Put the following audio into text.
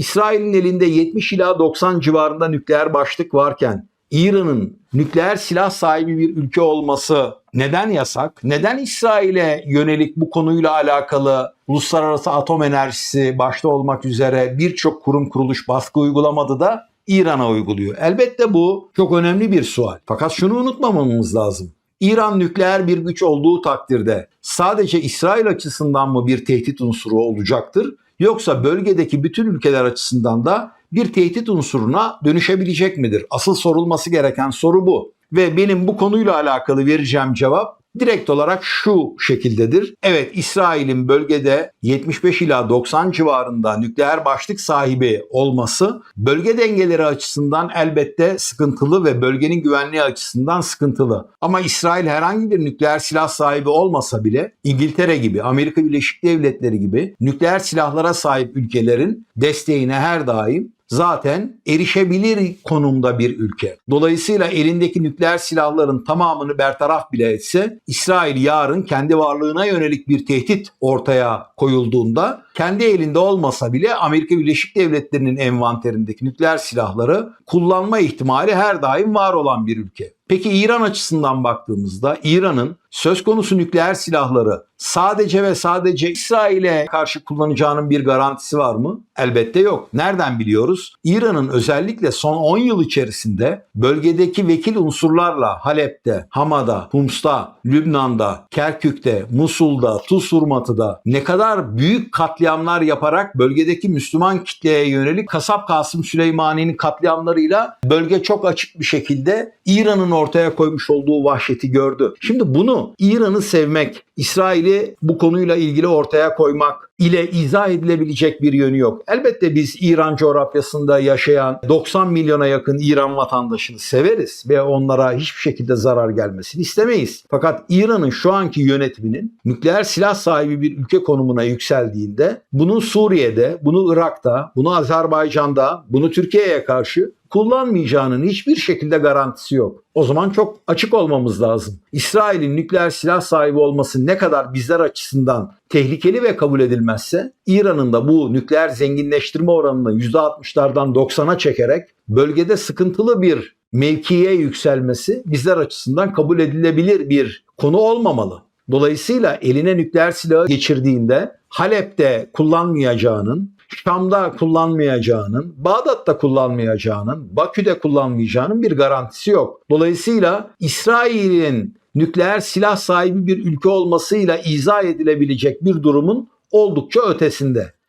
İsrail'in elinde 70 ila 90 civarında nükleer başlık varken İran'ın nükleer silah sahibi bir ülke olması neden yasak? Neden İsrail'e yönelik bu konuyla alakalı uluslararası atom enerjisi başta olmak üzere birçok kurum kuruluş baskı uygulamadı da İran'a uyguluyor? Elbette bu çok önemli bir sual. Fakat şunu unutmamamız lazım. İran nükleer bir güç olduğu takdirde sadece İsrail açısından mı bir tehdit unsuru olacaktır? Yoksa bölgedeki bütün ülkeler açısından da bir tehdit unsuruna dönüşebilecek midir? Asıl sorulması gereken soru bu. Ve benim bu konuyla alakalı vereceğim cevap direkt olarak şu şekildedir. Evet İsrail'in bölgede 75 ila 90 civarında nükleer başlık sahibi olması bölge dengeleri açısından elbette sıkıntılı ve bölgenin güvenliği açısından sıkıntılı. Ama İsrail herhangi bir nükleer silah sahibi olmasa bile İngiltere gibi, Amerika Birleşik Devletleri gibi nükleer silahlara sahip ülkelerin desteğine her daim zaten erişebilir konumda bir ülke. Dolayısıyla elindeki nükleer silahların tamamını bertaraf bile etse İsrail yarın kendi varlığına yönelik bir tehdit ortaya koyulduğunda kendi elinde olmasa bile Amerika Birleşik Devletleri'nin envanterindeki nükleer silahları kullanma ihtimali her daim var olan bir ülke. Peki İran açısından baktığımızda İran'ın söz konusu nükleer silahları sadece ve sadece İsrail'e karşı kullanacağının bir garantisi var mı? Elbette yok. Nereden biliyoruz? İran'ın özellikle son 10 yıl içerisinde bölgedeki vekil unsurlarla Halep'te, Hama'da, Hums'ta, Lübnan'da, Kerkük'te, Musul'da, Tusurmatı'da ne kadar büyük katliamlar yaparak bölgedeki Müslüman kitleye yönelik Kasap Kasım Süleymani'nin katliamlarıyla bölge çok açık bir şekilde İran'ın ortaya koymuş olduğu vahşeti gördü. Şimdi bunu İran'ı sevmek, İsrail'i bu konuyla ilgili ortaya koymak ile izah edilebilecek bir yönü yok. Elbette biz İran coğrafyasında yaşayan 90 milyona yakın İran vatandaşını severiz ve onlara hiçbir şekilde zarar gelmesini istemeyiz. Fakat İran'ın şu anki yönetiminin nükleer silah sahibi bir ülke konumuna yükseldiğinde bunu Suriye'de, bunu Irak'ta, bunu Azerbaycan'da, bunu Türkiye'ye karşı kullanmayacağının hiçbir şekilde garantisi yok. O zaman çok açık olmamız lazım. İsrail'in nükleer silah sahibi olması ne kadar bizler açısından tehlikeli ve kabul edilmezse İran'ın da bu nükleer zenginleştirme oranını %60'lardan 90'a çekerek bölgede sıkıntılı bir mevkiye yükselmesi bizler açısından kabul edilebilir bir konu olmamalı. Dolayısıyla eline nükleer silahı geçirdiğinde Halep'te kullanmayacağının, Şam'da kullanmayacağının, Bağdat'ta kullanmayacağının, Bakü'de kullanmayacağının bir garantisi yok. Dolayısıyla İsrail'in nükleer silah sahibi bir ülke olmasıyla izah edilebilecek bir durumun oldukça ötesinde.